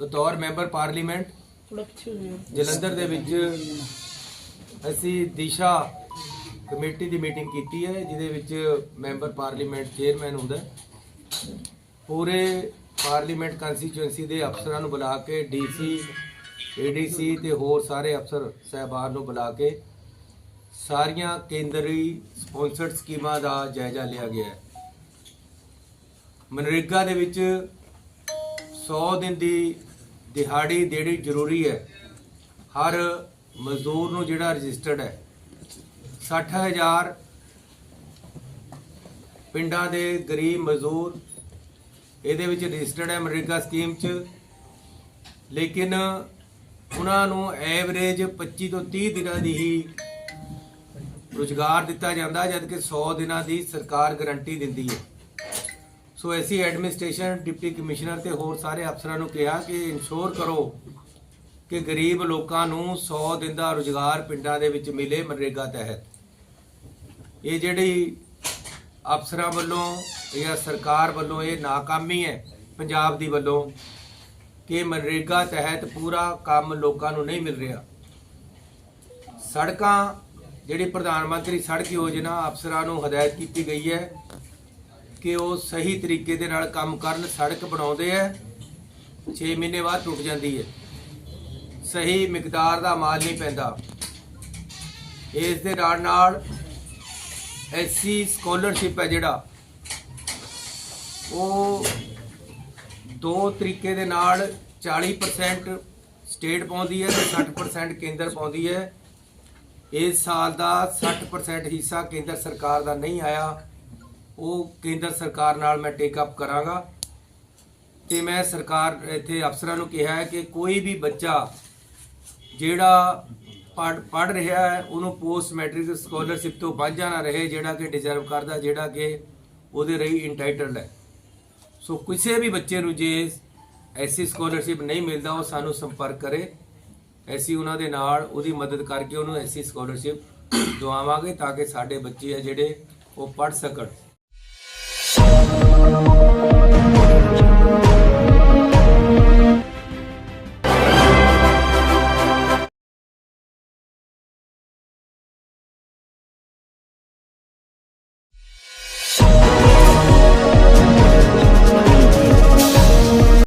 ਬਤੌਰ member parliament Jalandhar ਦੇ ਵਿੱਚ ਅਸੀਂ ਦਿਸ਼ਾ ਕਮੇਟੀ ਦੀ ਮੀਟਿੰਗ ਕੀਤੀ ਹੈ ਜਿਹਦੇ ਵਿੱਚ ਮੈਂਬਰ ਪਾਰਲੀਮੈਂਟ ਚੇਅਰਮੈਨ ਹੁੰਦਾ। ਪੂਰੇ ਪਾਰਲੀਮੈਂਟ ਕੰਸਟੀਚੁਐਂਸੀ ਦੇ ਅਫਸਰਾਂ ਨੂੰ ਬੁਲਾ ਕੇ ਡੀਸੀ ਏਡੀਸੀ ਤੇ ਹੋਰ ਸਾਰੇ ਅਫਸਰ ਸਹਿਬਾਨ ਨੂੰ ਬੁਲਾ ਕੇ ਸਾਰੀਆਂ ਕੇਂਦਰੀ ਸਪਾਂਸਰਡ ਸਕੀਮਾਂ ਦਾ ਜਾਇਜ਼ਾ ਲਿਆ ਗਿਆ ਹੈ ਮਨਰੇਗਾ ਦੇ ਵਿੱਚ 100 ਦਿਨ ਦੀ ਦਿਹਾੜੀ ਦੇਣੀ ਜ਼ਰੂਰੀ ਹੈ। ਹਰ ਮਜ਼ਦੂਰ ਨੂੰ ਜਿਹੜਾ ਰਜਿਸਟਰਡ ਹੈ 60000 ਪਿੰਡਾਂ ਦੇ ਗਰੀਬ ਮਜ਼ਦੂਰ ਇਹਦੇ ਵਿੱਚ ਰਜਿਸਟਰਡ ਹੈ ਮਨਰੇਗਾ ਸਕੀਮ 'ਚ। ਲੇਕਿਨ ਉਹਨਾਂ ਨੂੰ ਐਵਰੇਜ 25 ਤੋਂ 30 ਦਿਨਾਂ ਦੀ ਹੀ ਰੁਜ਼ਗਾਰ ਦਿੱਤਾ ਜਾਂਦਾ ਹੈ, ਜਦ ਕਿ 100 ਦਿਨਾਂ ਦੀ ਸਰਕਾਰ ਗਾਰੰਟੀ ਦਿੰਦੀ ਹੈ। ਸੋ ਐਸੀ ਐਡਮਿਨਿਸਟ੍ਰੇਸ਼ਨ, ਡਿਪਟੀ ਕਮਿਸ਼ਨਰ ਤੇ ਹੋਰ ਸਾਰੇ ਅਫਸਰਾਂ ਨੂੰ ਕਿਹਾ ਕਿ ਇਨਸ਼ੋਰ ਕਰੋ ਕਿ ਗਰੀਬ ਲੋਕਾਂ ਨੂੰ 100 ਦਿਨ ਦਾ ਰੁਜ਼ਗਾਰ ਪਿੰਡਾਂ ਦੇ ਵਿੱਚ ਮਿਲੇ ਮਨਰੇਗਾ ਤਹਿਤ। ਇਹ ਜਿਹੜੀ ਅਫਸਰਾਂ ਵੱਲੋਂ ਜਾਂ ਸਰਕਾਰ ਵੱਲੋਂ ਇਹ ਨਾਕਾਮੀ ਹੈ ਪੰਜਾਬ ਦੀ ਵੱਲੋਂ ਕਿ ਮਨਰੇਗਾ ਤਹਿਤ ਪੂਰਾ ਕੰਮ ਲੋਕਾਂ ਨੂੰ ਨਹੀਂ ਮਿਲ ਰਿਹਾ। ਸੜਕਾਂ, ਜਿਹੜੀ ਪ੍ਰਧਾਨ ਮੰਤਰੀ ਸੜਕ ਯੋਜਨਾ ਅਫਸਰਾਂ ਨੂੰ ਹਦਾਇਤ ਕੀਤੀ ਗਈ ਹੈ ਕਿ ਉਹ ਸਹੀ ਤਰੀਕੇ ਦੇ ਨਾਲ ਕੰਮ ਕਰਨ, ਸੜਕ ਬਣਾਉਂਦੇ ਐ 6 ਮਹੀਨੇ ਬਾਅਦ ਟੁੱਟ ਜਾਂਦੀ ਹੈ। ਸਹੀ ਮਿਕਦਾਰ ਦਾ ਮਾਲ ਨਹੀਂ ਪੈਂਦਾ। ਇਸ ਦੇ ਨਾਲ ਨਾਲ ਐਸਸੀ ਸਕਾਲਰਸ਼ਿਪ ਹੈ ਜਿਹੜਾ, ਉਹ ਦੋ ਤਰੀਕੇ ਦੇ ਨਾਲ 40% ਸਟੇਟ ਪਾਉਂਦੀ ਹੈ ਤੇ 60% ਕੇਂਦਰ ਪਾਉਂਦੀ ਹੈ। ਇਸ ਸਾਲ ਦਾ 60% ਹਿੱਸਾ ਕੇਂਦਰ ਸਰਕਾਰ ਦਾ ਨਹੀਂ ਆਇਆ। ਉਹ ਕੇਂਦਰ ਸਰਕਾਰ ਨਾਲ ਮੈਂ ਟੇਕ ਅਪ ਕਰਾਂਗਾ ਤੇ ਮੈਂ ਸਰਕਾਰ ਇੱਥੇ ਅਫਸਰਾਂ ਨੂੰ ਕਿਹਾ ਹੈ ਕਿ ਕੋਈ ਵੀ ਬੱਚਾ ਜਿਹੜਾ ਪੜ ਪੜ ਰਿਹਾ ਹੈ, ਉਹਨੂੰ ਪੋਸਟ ਮੈਟ੍ਰਿਕ ਸਕਾਲਰਸ਼ਿਪ ਤੋਂ ਵਾਂਝਾ ਨਾ ਰਹੇ, ਜਿਹੜਾ ਕਿ ਡਿਜ਼ਰਵ ਕਰਦਾ, ਜਿਹੜਾ ਕਿ ਉਹਦੇ ਲਈ ਇੰਟਾਈਟਲਡ ਹੈ। ਸੋ ਕਿਸੇ ਵੀ ਬੱਚੇ ਨੂੰ ਜੇ ਐਸੀ ਸਕਾਲਰਸ਼ਿਪ ਨਹੀਂ ਮਿਲਦਾ, ਉਹ ਸਾਨੂੰ ਸੰਪਰਕ ਕਰੇ। ਐਸੀ ਉਹਨਾਂ ਦੇ ਨਾਲ ਉਹਦੀ ਮਦਦ ਕਰਕੇ ਉਹਨੂੰ ਐਸੀ ਸਕਾਲਰਸ਼ਿਪ ਦਵਾਵਾਂਗੇ ਤਾਂ ਕਿ ਸਾਡੇ ਬੱਚੇ ਆ ਜਿਹੜੇ ਉਹ ਪੜ ਸਕਣ।